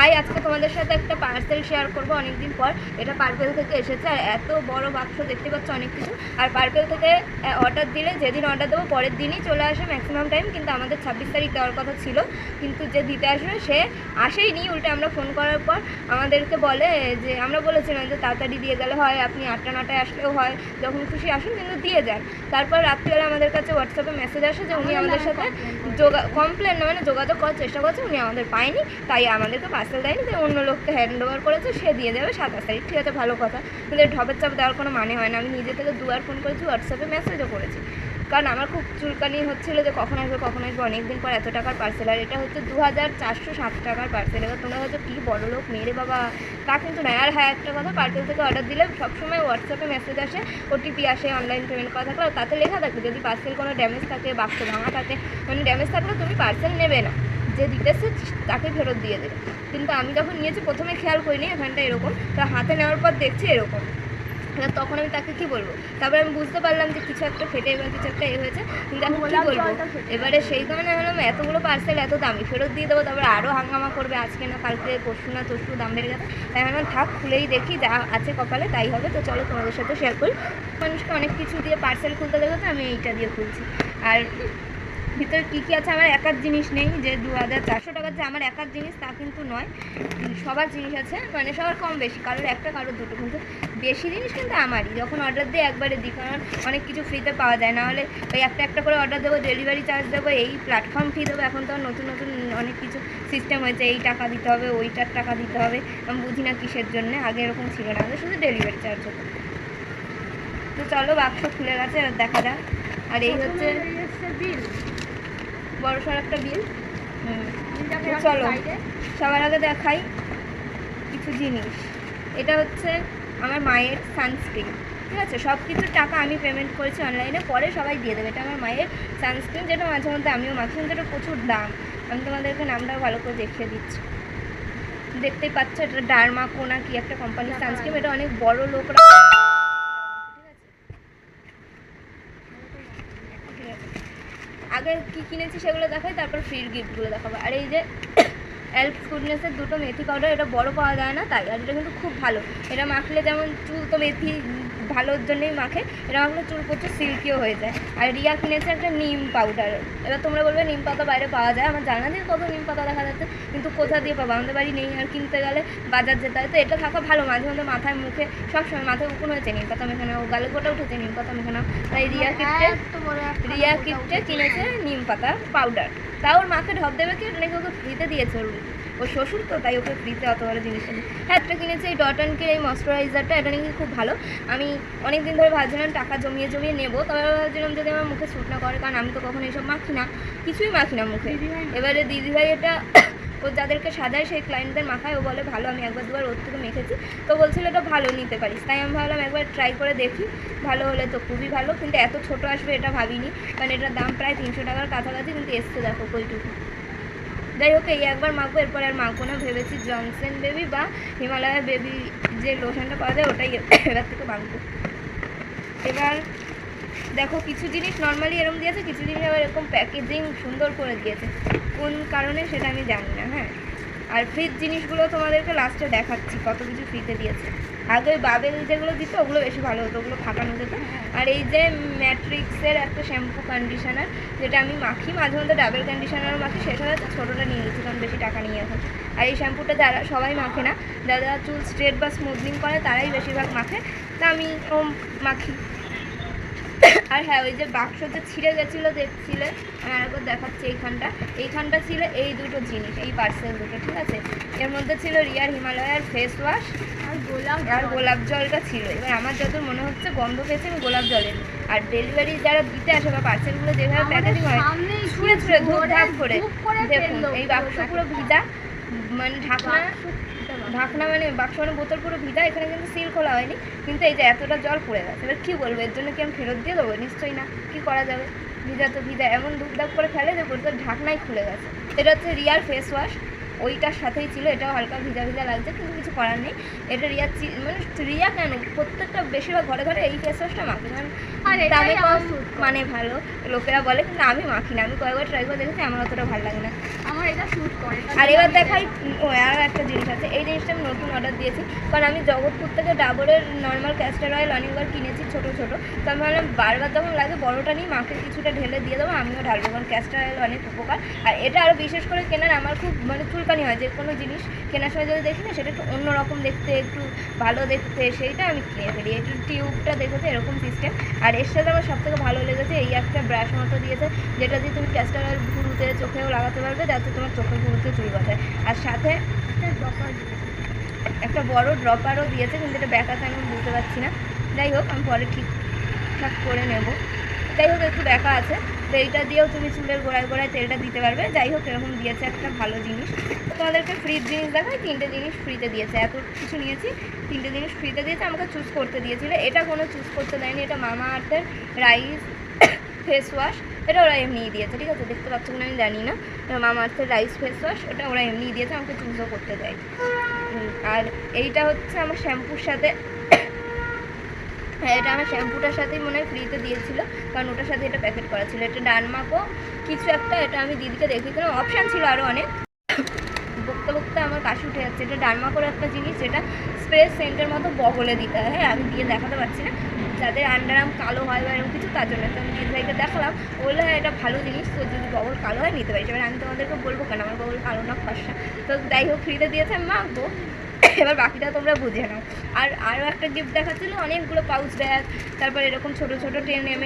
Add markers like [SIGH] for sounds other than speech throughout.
High আজকে তোমাদের সাথে একটা পার্সেল শেয়ার করব অনেকদিন পর। এটা পার্পেল থেকে এসেছে আর এত বড় বাক্স দেখতে পাচ্ছ অনেক কিছু। আর পার্পেল থেকে অর্ডার দিলে যেদিন অর্ডার দেবো পরের দিনই চলে আসে ম্যাক্সিমাম টাইম কিন্তু আমাদের ছাব্বিশ তারিখ দেওয়ার কথা ছিল। কিন্তু যে দিতে আসবে সে আসেইনি। উল্টে আমরা ফোন করার পর আমাদেরকে বলে যে আমরা বলেছিলাম যে তাড়াতাড়ি দিয়ে গেলে হয় আপনি আটটা নটায় আসলেও হয় যখন খুশি আসুন কিন্তু দিয়ে যান। তারপর রাত্রিবেলা আমাদের কাছে হোয়াটসঅ্যাপে মেসেজ আসে যে উনি আমাদের সাথে যোগা কমপ্লেন না মানে যোগাযোগ করার চেষ্টা করছে উনি আমাদের পায়নি তাই আমাদেরকে পার্সেল দেয়নি তাই অন্য লোককে হ্যান্ড ওভার করেছে, সে দিয়ে দেবে সাতাশ তারিখ। ঠিক আছে, ভালো কথা। কিন্তু ঢপের চাপ দেওয়ার কোনো মানে হয় না। আমি নিজে থেকে দুবার ফোন করেছি হোয়াটসঅ্যাপে মেসেজও করেছি। কারণ আমার খুব চুলকানি হচ্ছিল যে কখন আসবে কখন আসবে, অনেকদিন পর এত টাকার পার্সেল আর এটা হচ্ছে দু হাজার চারশো সাত টাকার পার্সেল এবার তোমরা হয়তো কী বড় লোক মেরে বাবা। তা কিন্তু নয় আর হ্যাঁ একটা কথা পার্সেল থেকে অর্ডার দিলে সবসময় হোয়াটসঅ্যাপে মেসেজ আসে ওটিপি আসে অনলাইন পেমেন্ট করা থাকলে তাতে লেখা থাকে যদি পার্সেল কোনো ড্যামেজ থাকে, বাক্স ভাঙা থাকে মানে ড্যামেজ থাকলে তুমি পার্সেল নেবে না। যে দিতেছে তাকে ফেরত দিয়ে দেবে। কিন্তু আমি যখন নিয়েছি প্রথমে খেয়াল করিনি এখানটা এরকম। তো হাতে নেওয়ার পর দেখছি এরকম। তখন আমি তাকে কি বলব? তারপরে আমি বুঝতে পারলাম যে কিছু একটা ফেটে বা কিছু একটা এ হয়েছে। কিন্তু আমি কি বলব? এবারে সেই কারণে হলাম এতগুলো পার্সেল এত দামি। ফেরত দিয়ে দেবো তারপরে আরও হাঙ্গামা করবে আজকে না কালকে পরশু না তরশু দাম বেড়ে গেছে। তাই আমার থাক খুলেই দেখি যা আছে কপালে তাই হবে। তো চলো তোমাদের সাথে শেয়ার করি। মানুষকে অনেক কিছু দিয়ে পার্সেল খুলতে দেবে তো আমি এইটা দিয়ে খুলছি। আর ভিতরে কী কী আছে? আমার একার জিনিস নেই যে দু হাজার চারশো টাকার যে আমার একার জিনিস তা কিন্তু নয়। সবার জিনিস আছে মানে সবার কম বেশি কারোর একটা কারোর দুটো কিন্তু বেশি জিনিস কিন্তু আমারই। যখন অর্ডার দিই একবারে দিই কারণ অনেক কিছু ফ্রিতে পাওয়া যায়। না হলে ওই একটা একটা করে অর্ডার দেবো ডেলিভারি চার্জ দেবো এই প্ল্যাটফর্ম ফি দেবো। এখন তো আর নতুন নতুন অনেক কিছু সিস্টেম হয়েছে এই টাকা দিতে হবে ওইটার টাকা দিতে হবে। আমি বুঝি না কিসের জন্য আগে এরকম ছিল না আগে শুধু ডেলিভারি চার্জ হতো। তো চলো বাক্স খুলে গেছে দেখা যাক। আর এই হচ্ছে বড় সড় একটা বিল। চলো সবার আগে দেখাই কিছু জিনিস। এটা হচ্ছে আমার মায়ের সানস্ক্রিন ঠিক আছে? সব কিছুর টাকা আমি পেমেন্ট করেছি অনলাইনে পরে সবাই দিয়ে দেবে। এটা আমার মায়ের সানস্ক্রিন যেটা মাঝে মধ্যে আমিও মাখি মধ্যে এটা প্রচুর দাম। আমি তোমাদেরকে নামটাও ভালো করে দেখিয়ে দিচ্ছি। দেখতেই পাচ্ছ এটা ডার্মা কোনা কি একটা কোম্পানির সানস্ক্রিন এটা অনেক বড় লোকরা ঠিক আছে আগে কি কিনেছি সেগুলো দেখাই তারপর ফ্রির গিফটগুলো দেখাবো। আর এই যে এলফ গুডনেসের দুটো মেথি পাউডার এটা বড় পাওয়া যায় না তাই আর এটা কিন্তু খুব ভালো। এটা মাখলে যেমন চুল তো মেথি ভালোর জন্যই মাখে এটা মাখলে চুল প্রচুর সিল্কিও হয়ে যায়। আর রিয়া কিনেছে একটা নিম পাউডার এবার তোমরা বলবে নিম পাতা বাইরে পাওয়া যায় আমার জানা দিয়ে কত নিম পাতা দেখা যাচ্ছে কিন্তু কোথা দিয়ে পাবো? আমাদের বাড়ি নেই আর কিনতে গেলে বাজার যেতে হয় তো এটা থাকা ভালো মাঝে মধ্যে মাথায় মুখে সবসময় মাথায় উকুন হয়েছে নিম পাতা মেখে নাও গালে গোটা উঠেছে নিম পাতা মেখে নাও। তাই রিয়া কিনতে রিয়া কিপটে কিনেছে নিম পাতা পাউডার তাও ওর মাকে ঢপ দেবে কি? নাকি ওকে ফ্রিতে দিয়েছে ওর ওর শ্বশুর তো তাই ওকে ফ্রিতে অত ভালো জিনিস এনে হ্যাঁ একটা কিনেছে এই ডট অ্যান্ড এই ময়শ্চারাইজারটা এটা নাকি খুব ভালো। আমি অনেক দিন ধরে ভাবছিলাম টাকা জমিয়ে জমিয়ে নেব তবে ভাবছিলাম যদি আমার মুখে শ্যুট না করে কারণ আমি তো কখনো এইসব মাখি না কিছুই মাখি না মুখে। এবারে দিদিভাই এটা [COUGHS] ও যাদেরকে সাজায় সেই ক্লায়েন্টদের মাখায় ও বলে ভালো আমি একবার দুবার ওর থেকে মেখেছি। তো বলছিল এটা ভালো নিতে পারিস তাই আমি ভাবলাম একবার ট্রাই করে দেখি ভালো হলে তো খুবই ভালো কিন্তু এত ছোট আসবে এটা ভাবিনি কারণ এটার দাম প্রায় তিনশো টাকার কাছাকাছি কিন্তু এসছে দেখো কইটুকু। যাই হোক, এই একবার মাখবো, এরপর আর মাখবো না, ভেবেছি জনসেন বেবি বা হিমালয়া বেবি যে লোশনটা পাওয়া যায়, ওটাই এবার থেকে মাখবো। এবার দেখো, কিছু জিনিস নর্মালি এরকম দিয়েছে, কিছু জিনিস আবার এরকম প্যাকেজিং সুন্দর করে দিয়েছে। কোন কারণে সেটা আমি জানি না হ্যাঁ। আর ফ্রিজ জিনিসগুলো তোমাদেরকে লাস্টে দেখাচ্ছি, কত কিছু ফ্রিতে দিয়েছে। আগে বাবেল যেগুলো দিত, ওগুলো বেশি ভালো হতো, ওগুলো ফাটানো যেত আর এই যে ম্যাট্রিক্সের একটা শ্যাম্পু কন্ডিশনার যেটা আমি মাখি, মাঝে মধ্যে ডাবল কন্ডিশনারও মাখি, সেটা হয়তো ছোটোটা নিয়ে নিচ্ছি কারণ বেশি টাকা নিয়ে এখন। আর এই শ্যাম্পুটা যারা, সবাই মাখে না। যারা চুল স্ট্রেট বা স্মুথনিং করে, তারাই বেশিরভাগ মাখে। তা আমি মাখি। আর হ্যাঁ ওই যে বাক্স যে ছিঁড়ে গেছিল দেখছিলে? আমি আরেকবার দেখাচ্ছি এইখানটা। এইখানটা ছিল এই দুটো জিনিস এই পার্সেল দুটো ঠিক আছে? এর মধ্যে ছিল রিয়ার হিমালয়ার ফেস ওয়াশ আর গোলাপ আর গোলাপ জলটা ছিল। এবার আমার যত মনে হচ্ছে গন্ধ পেয়েছে আমি গোলাপ জলের। আর ডেলিভারি যারা দিতে আসে বা পার্সেলগুলো যেভাবে প্যাকেজিং হয় ছুঁড়ে ছুঁড়ে ধূপ ধাপ করে দেখুন এই বাক্স পুরো ভিজা মানে ঢাকনা ঢাকনা মানে বাক্স মানে বোতল পুরো ভিজা এখানে কিন্তু সিল খোলা হয়নি। কিন্তু এই যে এতটা জল পড়ে গেছে এবার কী বলব? এর জন্য কি আমি ফেরত দিয়ে দেবো? নিশ্চয়ই না। কী করা যাবে? ভিজা তো ভিজা এমন ধূপ ধাপ করে ফেলে যে বোতল ঢাকনাই খুলে গেছে। এটা হচ্ছে রিয়ার ফেস ওয়াশ ওইটার সাথেই ছিল এটাও হালকা ভিজা ভিজা লাগছে কিন্তু কিছু করার নেই। এটা রিয়া মানে রিয়া কেন? প্রত্যেকটা বেশিরভাগ ঘরে ঘরে এই ফেস ওয়াশটা মাখে। কারণ দামে কম মানে ভালো। লোকেরা বলে কিন্তু আমি মাখি না। আমি কয়েকবার ট্রাই করে দেখেছি আমার অতটা ভালো লাগে না। আমার এটা করে। আর এবার দেখাই ও আর একটা জিনিস আছে। এই জিনিসটা আমি নতুন অর্ডার দিয়েছি। কারণ আমি জগৎপুর থেকে ডাবরের নর্মাল ক্যাস্টার অয়েল অনেকবার কিনেছি ছোট ছোট। তো আমি ভাবলাম বারবার যখন লাগে বড়টা নিই মাকে কিছুটা ঢেলে দিয়ে দেবো আমিও ঢালবো কারণ ক্যাস্টার অয়েল অনেক উপকার। আর এটা আরও বিশেষ করে কেনার আমার খুব মানে চুলকানি হয়। যে কোনো জিনিস কেনার সময় যদি দেখি না সেটা একটু অন্যরকম দেখতে একটু ভালো দেখতে সেইটা আমি কিনে ফেলি। একটু টিউবটা দেখেছে এরকম সিস্টেম আর এর সাথে আমার সবথেকে ভালো লেগেছে এই একটা ব্রাশ মতো দিয়েছে যেটা দিয়ে তুমি ক্যাস্টার অয়েল ভুরুতে চোখেও লাগাতে পারবে যাতে তোমার চোখে ভুরুতে চুল বাঁধায়। আর সাথে একটা একটা বড় ড্রপারও দিয়েছে, কিন্তু এটা ব্যাকাতে আমি বুঝতে পারছি না। যাই হোক, আমি পরে ঠিকঠাক করে নেব। যাই হোক, একটু ব্যাকা আছে। তো এইটা দিয়েও তুমি চুলের গোড়ায় গোড়ায় তেলটা দিতে পারবে। যাই হোক, এরকম দিয়েছে একটা ভালো জিনিস। তোমাদেরকে ফ্রির জিনিস দেখায় তিনটে জিনিস ফ্রিতে দিয়েছে। এত কিছু নিয়েছি, তিনটে জিনিস ফ্রিতে দিয়েছে। আমাকে চুজ করতে দিয়েছিল। এটা কোনো চুজ করতে দেয়নি। এটা মামা আর্থের রাইস ফেস ওয়াশ এটা ওরা এমনিই দিয়েছে, ঠিক আছে? দেখতে পাচ্ছ কিনা আমি জানি না। মামা আর্থের রাইস ফেস ওয়াশ ওটা ওরা এমনিই দিয়েছে, আমাকে চুজও করতে দেয় আর এইটা হচ্ছে আমার শ্যাম্পুর সাথে হ্যাঁ এটা আমার শ্যাম্পুটার সাথেই মনে হয় ফ্রিতে দিয়েছিলো, কারণ ওটার সাথে এটা প্যাকেট করা ছিল। এটা ডানমাকও কিছু একটা, এটা আমি দিদিকে দেখিয়েছিলাম অপশান ছিল আরও অনেক। বকতে বকতে আমার কাশি উঠে যাচ্ছে। এটা ডানমাকোর একটা জিনিস, যেটা স্প্রে সেন্টের মতো বগলে দিতে হয়। হ্যাঁ আমি দিয়ে দেখাতে পারছি না। যাদের আন্ডারাম কালো হয় বা এরকম কিছু, তার জন্য তো আমি দিদিভাইকে দেখালাম। বললে হ্যাঁ এটা ভালো জিনিস। তো যদি বগল কালো হয়, নিতে পারিস। এবার আমি তোমাদেরকে বলব কেন? আমার বগল কালো না, ফর্সা। তো যাই হোক ফ্রিতে দিয়েছে, আমি মাখবো। এবার বাকিটা তোমরা বুঝে নাও। আর আরও একটা গিফট দেখাচ্ছিলো, অনেকগুলো পাউচ ব্যাগ তারপর এরকম ছোটো ছোটো ট্রেন এম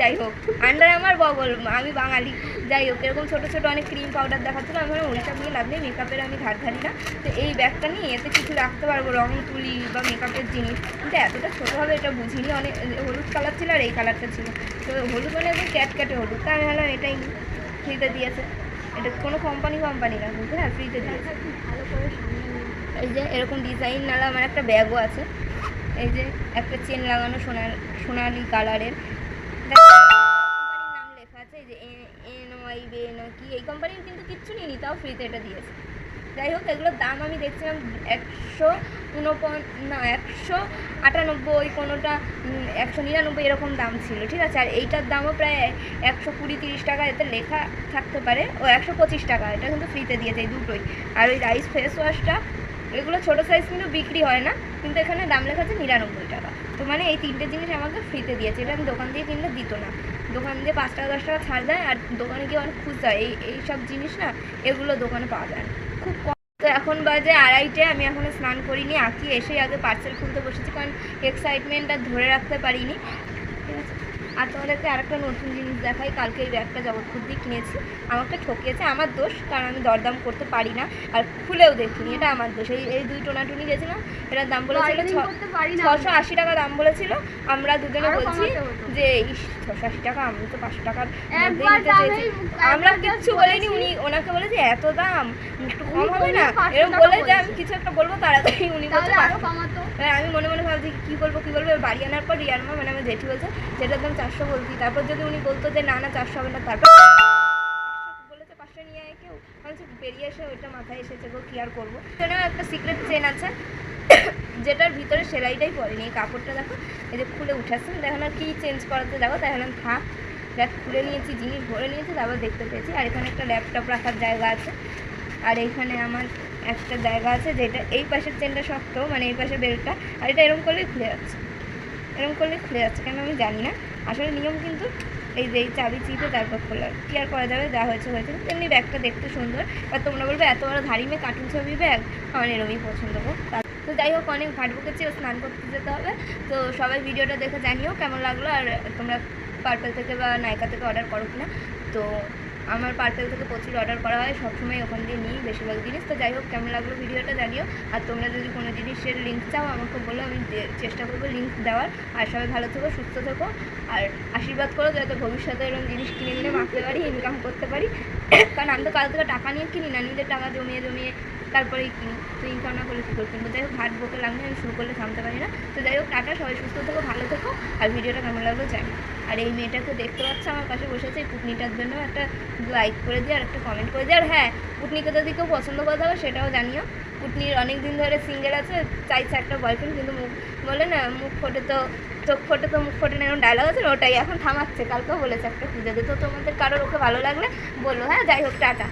যাই হোক আন্ডার আমার বগল, আমি বাঙালি। যাই হোক, এরকম ছোটো ছোটো অনেক ক্রিম পাউডার দেখাচ্ছিলো, আমি ভাবলাম ওইসব নিয়ে লাভ নেই মেকআপের আমি ধার ধারি না। তো এই ব্যাগটা নিয়ে এতে কিছু রাখতে পারব, রং তুলি বা মেকআপের জিনিস। কিন্তু এতটা ছোটো হবে এটা বুঝিনি, অনেক হলুদ কালার ছিল আর এই কালারটা ছিল। তো হলুদ মানে একদম ক্যাট ক্যাটে হলুদ। তা আমি ভাবলাম এটাই ফ্রিতে দিয়েছে। এটা কোনো কোম্পানি কোম্পানি না বুঝতে হ্যাঁ ফ্রিতে দিয়েছে। এই যে এরকম ডিজাইন নালা আমার একটা ব্যাগও আছে। এই যে একটা চেন লাগানো সোনার সোনালি কালারের আছে যে এন ওয়াই বে না কি এই কোম্পানির কিন্তু কিচ্ছু নিইনি তাও ফ্রিতে এটা দিয়েছে। যাই হোক, এগুলোর দাম আমি দেখছিলাম একশো উনপন, না, একশো আটানব্বই, কোনোটা একশো নিরানব্বই এরকম দাম ছিল, ঠিক আছে? আর এইটার দামও প্রায় একশো কুড়ি, তিরিশ টাকা, এতে লেখা থাকতে পারে। ও, একশো পঁচিশ টাকা, এটা কিন্তু ফ্রিতে দিয়েছে এই দুটোই। আর ওই রাইস ফেস ওয়াশটা এগুলো ছোটো সাইজ কিন্তু বিক্রি হয় না, কিন্তু এখানে দাম লেখা আছে নিরানব্বই টাকা। তো মানে এই তিনটে জিনিস আমাকে ফ্রিতে দিয়েছে, এটা আমি দোকান দিয়ে কিনলে দিত না। দোকান দিয়ে পাঁচ টাকা, দশ টাকা ছাড় দেয় আর দোকানে গিয়ে অনেক খুশ এই এই সব জিনিস না, এগুলো দোকানে পাওয়া যায় খুব কম। তো এখন বাজে আড়াইটে, আমি এখনও স্নান করিনি। আঁকি এসেই আগে পার্সেল খুলতে বসেছি, কারণ এক্সাইটমেন্টটা ধরে রাখতে পারিনি। আর তোমাদেরকে আরেকটা নতুন জিনিস দেখাই কালকে এই ব্যাগটা জগৎপুর দিয়ে কিনেছি। আমাকে ঠকিয়েছে আমার দোষ কারণ আমি দরদাম করতে পারি না আর খুলেও দেখিনি এটা আমার দোষ। এই এই দুই টোনাটুনি গেছিলাম এটার দাম বলেছিল ছশো আশি টাকা দাম বলেছিল। আমরা দুজনে বলছি যে ইস ছশো আশি টাকা আমি তো পাঁচশো টাকার আমরা কিচ্ছু বলিনি উনি ওনাকে বলে যে এত দাম একটু কম হবে না? বললেন 500 এরকম বলে যে আমি কিছু একটা বলব তাড়াতাড়ি উনি বলছে তাহলে আরও 500 কমাতো। হ্যাঁ আমি মনে মনে ভাবছি কী বলব কী বলব? বাড়ি আনার পর রিয়ার মা মানে আমার জেঠি বলছে যেটার দাম চারশো বলছি। তারপর যদি উনি বলতো যে, না না, চারশো হবে না, তারপর বলেছে, পাঁচশো নিয়ে আয় কেউ। আমি বেরিয়ে এসে, ওইটা মাথায় এসেছে গো, কী আর করব? সেখানেও একটা সিক্রেট চেন আছে, যেটার ভিতরে সেলাইটাই পড়েনি। এই কাপড়টা দেখো, এই যে খুলে উঠে আসছে দেখো না কি চেঞ্জ করাতে দেখো তাই হলাম থাক। দেখ, খুলে নিয়েছি, জিনিস ভরে নিয়েছি, তারপর দেখতে পেয়েছি। আর এখানে একটা ল্যাপটপ রাখার জায়গা আছে। আর এইখানে আমার একটা জায়গা আছে, যেটা এই পাশের চেনটা শক্ত মানে এই পাশে বেল্টটা আর এটা এরকম করলেই খুলে যাচ্ছে। এরকম করলেই খুলে যাচ্ছে, কেন আমি জানি না। আসলে নিয়ম কিন্তু এই যে এই চাবি চিপে তারপর খোলা কি আর করা যাবে যা হয়েছে হয়েছে। তেমনি ব্যাগটা দেখতে সুন্দর। আর তোমরা বলবে, এত বড় ধারি মেয়ে কার্টুন ছবি ব্যাগ? আমার এরমই পছন্দ হোক তো যাই হোক, অনেক ভাট বকেছি ও স্নান করতে যেতে হবে। তো সবাই ভিডিওটা দেখে জানিও কেমন লাগল, আর তোমরা পার্পেল থেকে বা নায়িকা থেকে অর্ডার করো কিনা। তো আমার পার্সেল থেকে প্রচুর অর্ডার করা হয়, সবসময় ওখান দিয়ে নিই বেশিরভাগ জিনিস। তো যাই হোক, কেমন লাগল ভিডিওটা জানিও। আর তোমরা যদি কোনো জিনিসের লিঙ্ক চাও, আমাকে বলো, আমি চেষ্টা করব লিঙ্ক দেওয়ার। আর সবাই ভালো থেকো, সুস্থ থেকো। আর আশীর্বাদ করো, যাতে ভবিষ্যতে এরকম জিনিস কিনে নিলে মাখতে পারি ইনকাম করতে পারি। [COUGHS] কারণ আমি তো কাল থেকে টাকা নিয়ে কিনি না নিজের টাকা জমিয়ে জমিয়ে তারপরেই কিনি। তো ইনকাম না করলে কী করে কিনবো যাই হোক হাট বকে লাগলে আমি শুরু করলে থামতে পারি না। তো যাই হোক, টাটা, সবাই সুস্থ থেকো, ভালো থেকো, আর ভিডিওটা কেমন লাগল জানি। আর এই মেয়েটাকে দেখতে পাচ্ছ, আমার পাশে বসে আছে, এই পুটনিটার জন্য একটা লাইক করে দিয়ে আর একটা কমেন্ট করে দিয়ে আর হ্যাঁ পুটনিকে যদি কেউ পছন্দ করে থাকো, সেটাও জানিও। পুটনির অনেক দিন ধরে সিঙ্গেল আছে, চাইছে একটা বয়ফ্রেন্ড কিন্তু মুখ বলে না, মুখ ফোটে তো, চোখ ফোটে তো, মুখ ফোটে না, এরকম ডায়লগ আছে, ওটাই এখন থামাচ্ছে। কালকেও বলেছে একটা খুঁজে দে তো তোমাদের কারোর ওকে ভালো লাগলে বলল হ্যাঁ যাই হোক, টাটা।